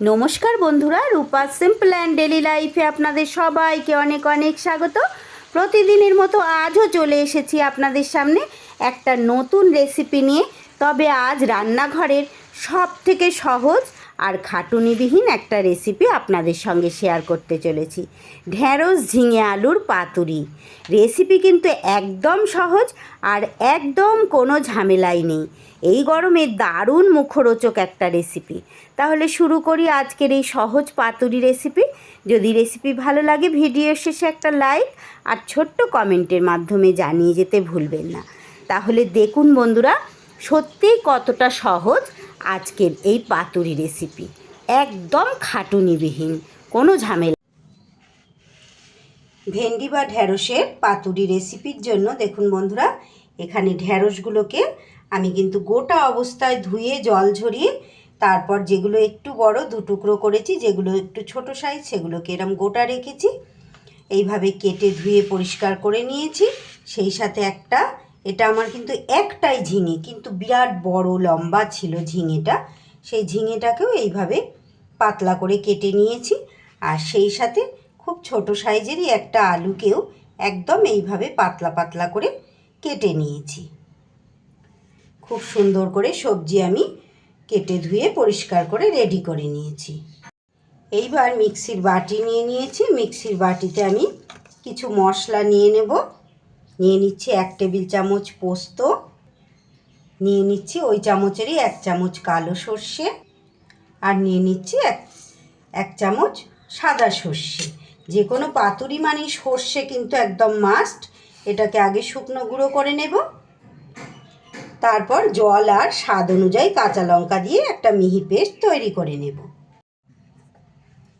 নমস্কার বন্ধুরা, রূপা simple and daily লাইফে আপনাদের সবাইকে অনেক অনেক স্বাগত। প্রতিদিনের মতো আজও চলে এসেছি আপনাদের সামনে একটা নতুন রেসিপি নিয়ে। তবে আজ রান্নাঘরের সব থেকে সহজ আর খাটুনিবিহীন একটা রেসিপি আপনাদের সঙ্গে শেয়ার করতে চলেছি। ঢ্যাঁড়স ঝিঙে আলুর পাতুরি। রেসিপি কিন্তু একদম সহজ আর একদম কোনো ঝামেলাই নেই। এই গরমে দারুণ মুখরোচক একটা রেসিপি তাহলে শুরু করি আজকের এই সহজ পাতুরি রেসিপি যদি রেসিপি ভালো লাগে ভিডিও শেষে একটা লাইক আর ছোট্ট কমেন্টের মাধ্যমে জানিয়ে যেতে ভুলবেন না। তাহলে দেখুন বন্ধুরা সত্যিই কতটা সহজ আজকের এই পাতুরি রেসিপি একদম খাটুনিবিহীন, কোনো ঝামেলা ভেন্ডি বা ঢ্যাঁড়সের পাতুরি রেসিপির জন্য দেখুন বন্ধুরা, এখানে ঢ্যাঁড়সগুলোকে আমি কিন্তু গোটা অবস্থায় ধুয়ে জল ঝরিয়ে তারপর যেগুলো একটু বড় দু টুকরো করেছি, যেগুলো একটু ছোট সাইজ সেগুলোকে এরম গোটা রেখেছি। এইভাবে কেটে ধুয়ে পরিষ্কার করে নিয়েছি। সেই সাথে একটা এটা আমার কিন্তু একটাই ঝিঙে, কিন্তু বিরাট বড় লম্বা ছিল ঝিঙেটা। সেই ঝিঙেটাকেও এইভাবে পাতলা করে কেটে নিয়েছি। আর সেই সাথে খুব ছোট সাইজেরই একটা আলুকেও একদম এইভাবে পাতলা পাতলা করে কেটে নিয়েছি। খুব সুন্দর করে সবজি আমি কেটে ধুয়ে পরিষ্কার করে রেডি করে নিয়েছি। এইবার মিক্সির বাটি নিয়ে নিয়েছি। মিক্সির বাটিতে আমি কিছু মশলা নিয়ে নেব। নিয়ে নিচ্ছি এক টেবিল চামচ পোস্ত। নিয়ে নিচ্ছি ওই চামচেরই এক চামচ কালো সর্ষে। আর নিয়ে নিচ্ছি এক এক চামচ সাদা সর্ষে। যে কোনো পাতুরি মানে সর্ষে কিন্তু একদম মাস্ট এটাকে আগে শুকনো গুঁড়ো করে নেব। তারপর জল আর স্বাদ অনুযায়ী কাঁচা লঙ্কা দিয়ে একটা মিহি পেস্ট তৈরি করে নেব।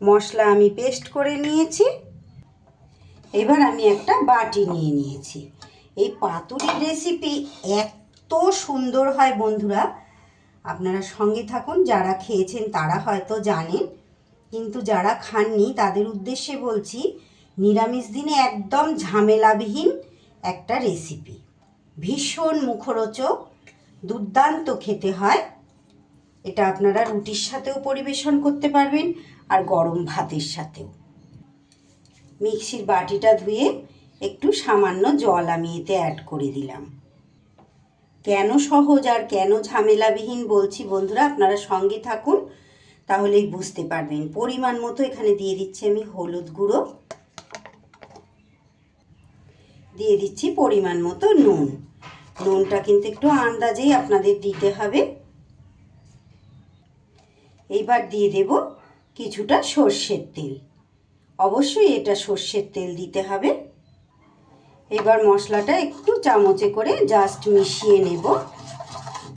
মশলা আমি পেস্ট করে নিয়েছি। এবার আমি একটা বাটি নিয়ে নিয়েছি। এই পাতুরির রেসিপি এত সুন্দর হয় বন্ধুরা। আপনারা সঙ্গে থাকুন, যারা খেয়েছেন তারা হয়তো জানেন। কিন্তু যারা খাননি, তাদের উদ্দেশ্যে বলছি, নিরামিষ দিনে একদম ঝামেলাবিহীন একটা রেসিপি ভীষণ মুখরোচক, দুর্দান্ত খেতে হয়। এটা আপনারা রুটির সাথেও পরিবেশন করতে পারবেন, আর গরম ভাতের সাথেও। মিক্সির বাটিটা ধুয়ে একটু সামান্য জল আমি এতে অ্যাড করে দিলাম। কেন সহজ আর কেন ঝামেলাবিহীন বলছি বন্ধুরা, আপনারা সঙ্গে থাকুন, তাহলেই বুঝতে পারবেন। পরিমাণ মতো এখানে দিয়ে দিচ্ছি আমি হলুদ গুঁড়ো। দিয়ে দিচ্ছি পরিমাণ মতো নুন। নুনটা কিন্তু একটু আন্দাজেই আপনাদের দিতে হবে। এইবার দিয়ে দেব কিছুটা সর্ষের তেল। অবশ্যই এটা সর্ষের তেল দিতে হবে। এবার মশলাটা একটু চামচে করে জাস্ট মিশিয়ে নেব।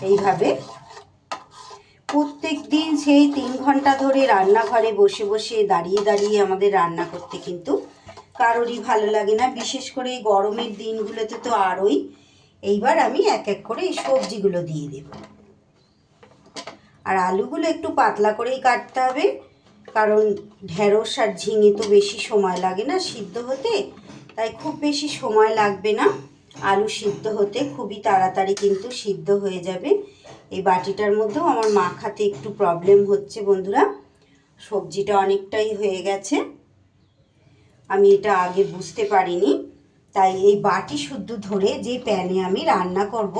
এইভাবে। প্রত্যেক দিন সেই তিন ঘণ্টা ধরে রান্নাঘরে বসে বসে দাঁড়িয়ে দাঁড়িয়ে আমাদের রান্না করতে কিন্তু কারোরই ভালো লাগে না। বিশেষ করে এই গরমের দিনগুলোতে তো আরোই। এইবার আমি এক এক করে এই সবজিগুলো দিয়ে দেব। আর আলুগুলো একটু পাতলা করেই কাটতে হবে। কারণ ঢ্যাঁড়স আর ঝিঙে তো বেশি সময় লাগে না সিদ্ধ হতে, তাই খুব বেশি সময় লাগবে না। আলু সিদ্ধ হতে খুবই তাড়াতাড়ি কিন্তু সিদ্ধ হয়ে যাবে। এই বাটিটার মধ্যেও আমার মাখাতে একটু প্রবলেম হচ্ছে বন্ধুরা। সবজিটা অনেকটাই হয়ে গেছে। আমি এটা আগে বুঝতে পারিনি। তাই এই বাটি শুদ্ধ ধরে যে প্যানে আমি রান্না করব,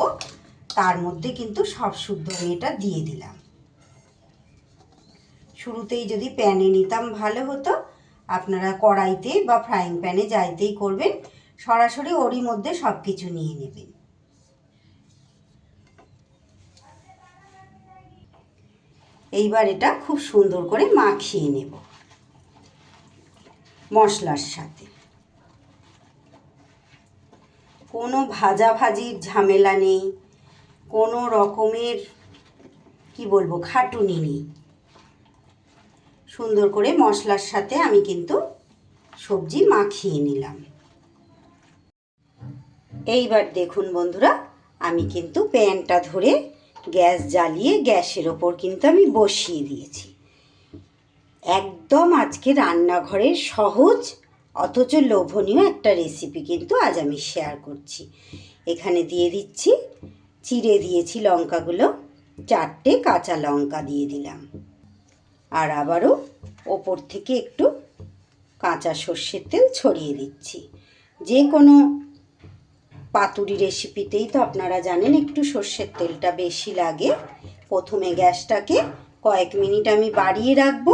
তার মধ্যে কিন্তু সব শুদ্ধ আমি এটা দিয়ে দিলাম। শুরুতেই যদি প্যানে নিতাম ভালো হতো। আপনারা কড়াইতে বা ফ্রাইং প্যানে যাইতেই করবেন। সরাসরি ওরই মধ্যে সব কিছু নিয়ে নেবেন। এইবার এটা খুব সুন্দর করে মাখিয়ে নেব। মশলার সাথে। কোনো ভাজাভাজির ঝামেলা নেই। কোনো রকমের, কি বলব, খাটুনি নেই। সুন্দর করে মশলার সাথে আমি কিন্তু সবজি মাখিয়ে নিলাম। এইবার দেখুন বন্ধুরা, আমি কিন্তু প্যানটা ধরে গ্যাস জ্বালিয়ে গ্যাসের ওপর কিন্তু আমি বসিয়ে দিয়েছি। একদম আজকে রান্নাঘরের সহজ, অথচ লোভনীয় একটা রেসিপি কিন্তু আজ আমি শেয়ার করছি। এখানে দিয়ে দিচ্ছি, চিড়ে দিয়েছি লঙ্কাগুলো, চারটে কাঁচা লঙ্কা দিয়ে দিলাম। আর আবারও ওপর থেকে একটু কাঁচা সর্ষের তেল ছড়িয়ে দিচ্ছি। যে কোনো পাতুরি রেসিপিতেই তো আপনারা জানেন একটু সর্ষের তেলটা বেশি লাগে। প্রথমে গ্যাসটাকে কয়েক মিনিট আমি বাড়িয়ে রাখব,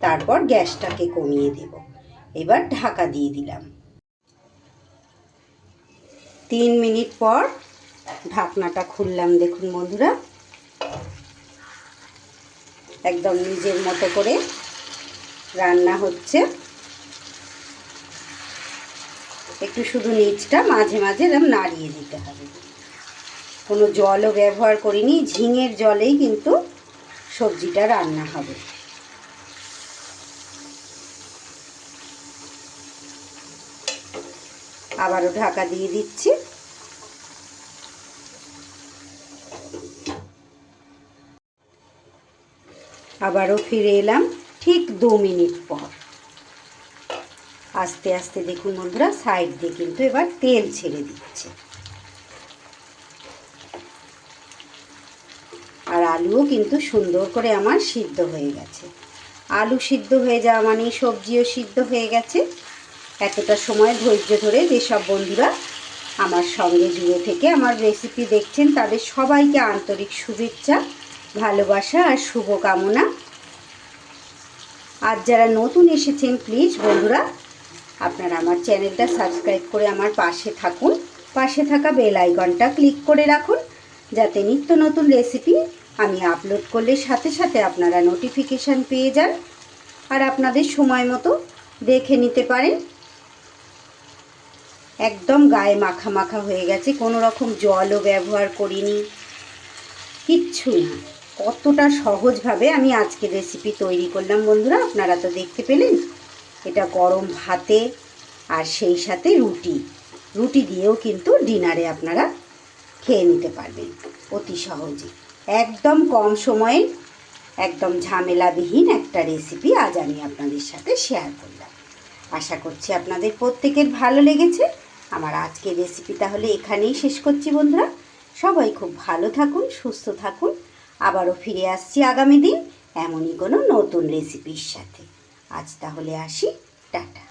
তারপর গ্যাসটাকে কমিয়ে দেব। এবার ঢাকা দিয়ে দিলাম। তিন মিনিট পর ঢাকনাটা খুললাম। দেখুন বন্ধুরা একদম নিজের মতো করে রান্না হচ্ছে। একটু শুধু নিচটা মাঝে মাঝে এরকম নাড়িয়ে দিতে হবে। কোনো জলও ব্যবহার করিনি, ঝিঙের জলেই কিন্তু সবজিটা রান্না হবে। আবারও ঢাকা দিয়ে দিচ্ছি। আবারও ফিরে এলাম ঠিক দু মিনিট পর। আস্তে আস্তে দেখুন বন্ধুরা সাইড দিয়ে কিন্তু এবার তেল ছেড়ে দিচ্ছে। আর আলুও কিন্তু সুন্দর করে আমার সিদ্ধ হয়ে গেছে। আলু সিদ্ধ হয়ে যাওয়া মানেই সবজিও সিদ্ধ হয়ে গেছে। এতটা সময় ধৈর্য ধরে যেসব বন্ধুরা আমার সঙ্গে জুড়ে থেকে আমার রেসিপি দেখছেন, তাদের সবাইকে আন্তরিক শুভেচ্ছা। ভালোবাসা আর শুভকামনা। আর যারা নতুন এসেছেন প্লিজ বন্ধুরা, আপনারা আমার চ্যানেলটা সাবস্ক্রাইব করে আমার পাশে থাকুন। পাশে থাকা বেল আইকনটা ক্লিক করে রাখুন, যাতে নিত্য নতুন রেসিপি আমি আপলোড করলে সাথে সাথে আপনারা নোটিফিকেশান পেয়ে যান আর আপনাদের সময় মতো দেখে নিতে পারেন। একদম গায়ে মাখা মাখা হয়ে গেছে, কোনো রকম জলও ব্যবহার করিনি, কিচ্ছু না। কতটা সহজভাবে আমি আজকে রেসিপি তৈরি করলাম বন্ধুরা, আপনারা তো দেখতে পেলেন। এটা গরম ভাতে আর সেই সাথে রুটি। রুটি দিয়েও কিন্তু ডিনারে আপনারা খেয়ে নিতে পারবেন অতি সহজে। একদম কম সময়ে, একদম ঝামেলাবিহীন একটা রেসিপি আজ আমি আপনাদের সাথে শেয়ার করলাম। আশা করছি আপনাদের প্রত্যেকের ভালো লেগেছে। আমার আজকের রেসিপি তাহলে এখানেই শেষ করছি বন্ধুরা। সবাই খুব ভালো থাকুন, সুস্থ থাকুন। আবারও ফিরে আসছি আগামী দিন এমনই কোনো নতুন রেসিপির সাথে। আজ তাহলে আসি। টাটা।